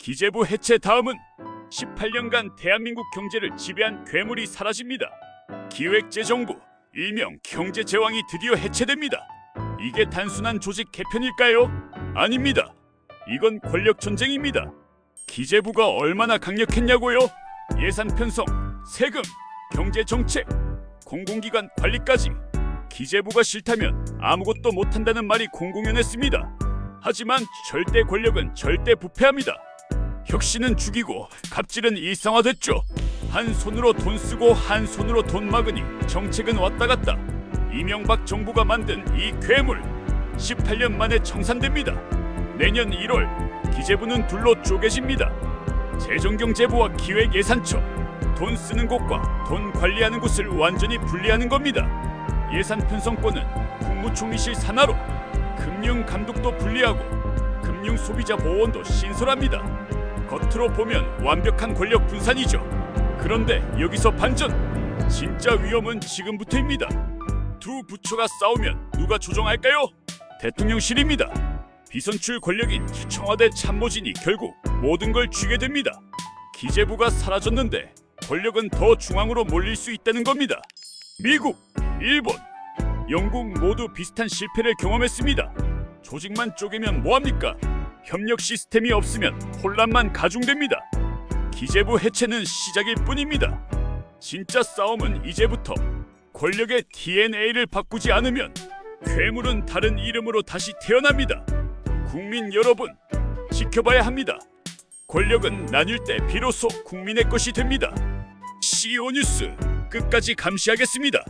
기재부 해체 다음은 18년간 대한민국 경제를 지배한 괴물이 사라집니다. 기획재정부 일명 경제제왕이 드디어 해체됩니다. 이게 단순한 조직 개편일까요? 아닙니다. 이건 권력 전쟁입니다. 기재부가 얼마나 강력했냐고요? 예산 편성, 세금, 경제 정책, 공공기관 관리까지 기재부가 싫다면 아무것도 못한다는 말이 공공연했습니다. 하지만 절대 권력은 절대 부패합니다. 혁신은 죽이고 갑질은 일상화됐죠. 한 손으로 돈 쓰고 한 손으로 돈 막으니 정책은 왔다 갔다. 이명박 정부가 만든 이 괴물 18년 만에 청산됩니다. 내년 1월 기재부는 둘로 쪼개집니다. 재정경제부와 기획예산처 돈 쓰는 곳과 돈 관리하는 곳을 완전히 분리하는 겁니다. 예산 편성권은 국무총리실 산하로 금융 감독도 분리하고 금융 소비자 보호원도 신설합니다. 겉으로 보면 완벽한 권력 분산이죠. 그런데 여기서 반전. 진짜 위험은 지금부터입니다. 두 부처가 싸우면 누가 조정할까요? 대통령실입니다. 비선출 권력인 청와대 참모진이 결국 모든 걸 쥐게 됩니다. 기재부가 사라졌는데 권력은 더 중앙으로 몰릴 수 있다는 겁니다. 미국, 일본, 영국 모두 비슷한 실패를 경험했습니다. 조직만 쪼개면 뭐합니까? 협력 시스템이 없으면 혼란만 가중됩니다. 기재부 해체는 시작일 뿐입니다. 진짜 싸움은 이제부터 권력의 DNA를 바꾸지 않으면 괴물은 다른 이름으로 다시 태어납니다. 국민 여러분, 지켜봐야 합니다. 권력은 나뉠 때 비로소 국민의 것이 됩니다. CEO 뉴스 끝까지 감시하겠습니다.